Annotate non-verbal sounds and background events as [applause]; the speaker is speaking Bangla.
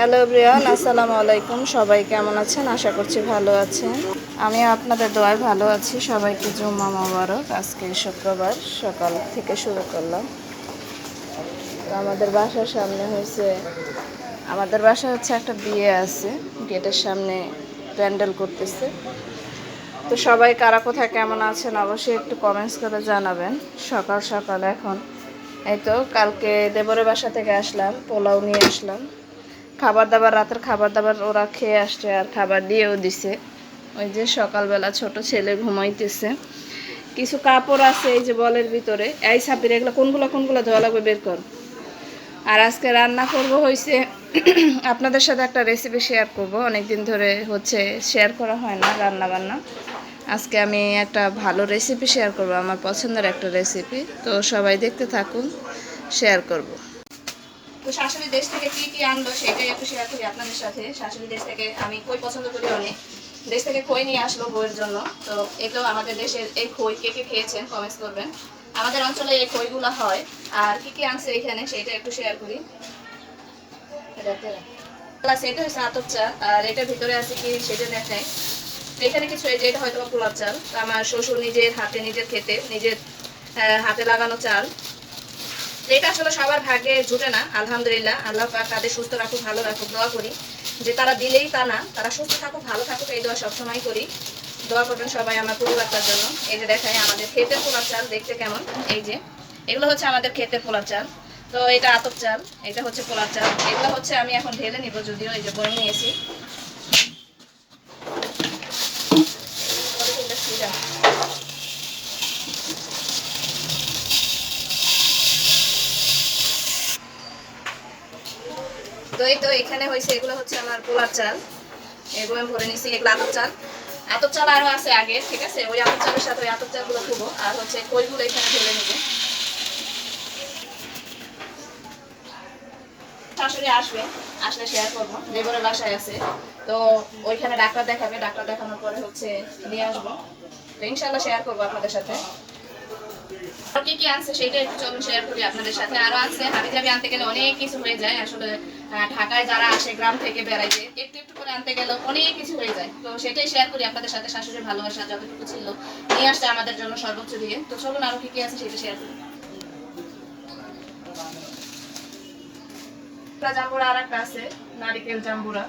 হ্যালো ব্রিয়ান আসসালামু আলাইকুম। সবাই কেমন আছেন? আশা করছি ভালো আছেন। আমি আপনাদের দোয়ায় ভালো আছি। সবাইকে জুম্মা মোবারক। আজকে শুক্রবার, সকাল থেকে শুরু করলাম। আমাদের বাসার সামনে হয়েছে, আমাদের বাসা হচ্ছে একটা বিয়ে আছে। গেটের সামনে প্যান্ডেল করতেছে। তো সবাই কারা কোথায়, কেমন আছেন, অবশ্যই একটু কমেন্টস করে জানাবেন। সকাল সকাল এখন। এই তো, কালকে দেবরের বাসা থেকে আসলাম, পোলাও নিয়ে আসলাম। খাবার দাবার রাতের খাবার দাবার ওরা খেয়ে আসছে আর খাবার দিয়েও দিছে। ওই যে সকালবেলা ছোট ছেলে ঘুমাইতেছে। কিছু কাপড় আছে এই যে বলের ভিতরে। এই সাপির, এগুলো কোনগুলো কোনগুলো ধোয়া লাগবে বের কর। আর আজকে রান্না করব হয়েছে [clears throat] আপনাদের সাথে একটা রেসিপি শেয়ার করব। অনেক দিন ধরে হচ্ছে শেয়ার করা হয় না রান্না বান্না আজকে আমি একটা ভালো রেসিপি শেয়ার করব, আমার পছন্দের একটা রেসিপি তো সবাই দেখতে থাকুন শেয়ার করব। তো শাশুড়ি দেশ থেকে কি কি আনলো সেটাই একটু শেয়ার করি আপনাদের সাথে। শাশুড়ি দেশ থেকে আমি কই পছন্দ করি অনেক। দেশ থেকে খই নিয়ে আসলো বইয়ের জন্য। তো এটাও আমাদের দেশের এই খই কে কে খেয়েছেন কমেন্টস করবেন। আমাদের অঞ্চলে এই খইগুলো হয়। আর কি কি আনছে এখানে সেটা একটু শেয়ার করি। প্লাস এটা হচ্ছে আতপ চাল, আর এটার ভিতরে আছে কি সেটা দেখায় এখানে কিছু এই এটা হয়তো পোলার চাল। আমার শ্বশুর নিজের হাতে, নিজের খেতে নিজের হাতে লাগানো চাল। এটা আসলে সবার ভাগ্যে জুটে না, আলহামদুলিল্লাহ। আল্লাহ পাক তাদের সুস্থ রাখুক, ভালো রাখুক, দোয়া করি যে তারা দিলেই তা না, তারা সুস্থ থাকুক, ভালো থাকুক, এই দোয়া সবসময় করি। দোয়া করবেন সবাই আমার পরিবারটার জন্য। এই যে দেখায় আমাদের ক্ষেতের পোলার চাল, দেখতে কেমন? এই যে। এগুলো হচ্ছে আমাদের ক্ষেতের পোলার চাল। তো এটা আতপ চাল, এটা হচ্ছে পোলার চাল। এগুলো হচ্ছে আমি এখন ঢেলে নিব, যদিও এই যে বয়ে নিয়েছি। তো এই তো এখানে হয়েছে, এগুলো হচ্ছে আমার পোলার চাল। এগুলো আমি ভরে নিছি এগুলো আতপ চাল। আতপ চাল আরও আছে আগে, ঠিক আছে? ওই আতপ চালের সাথে ওই আতপ চালগুলো খুবো। আর হচ্ছে কইগুলো এখানে ঢেলে নিবো। শাশুড়ি আসবে, আসলে শেয়ার করব। দেবরের বাসায় আছে। তো ওইখানে ডাক্তার দেখাবে, ডাক্তার দেখানোর পরে হচ্ছে নিয়ে আসব। তো ইনশাল্লাহ শেয়ার করব আপনাদের সাথে। কি কি আনছে সেটা একটু চলুন শেয়ার করি আপনাদের সাথে। আরও আছে হাবি জাবি আনতে গেলে অনেক কিছু হয়ে যায়। আসলে ঢাকায় যারা আসে, গ্রাম থেকে বেড়াইতে একটু একটু করে আনতে গেলে অনেক কিছু হয়ে যায়। তো সেটাই শেয়ার করি আপনাদের সাথে, শাশুড়ির ভালোবাসা যতটুকু ছিল, নিয়ে আসছে আমাদের জন্য সর্বোচ্চ দিয়ে। তো চলুন আরও কি কি আছে সেটা শেয়ার করি। জাম্বুরা আর একটা আছে, নারিকেল জাম্বুরা।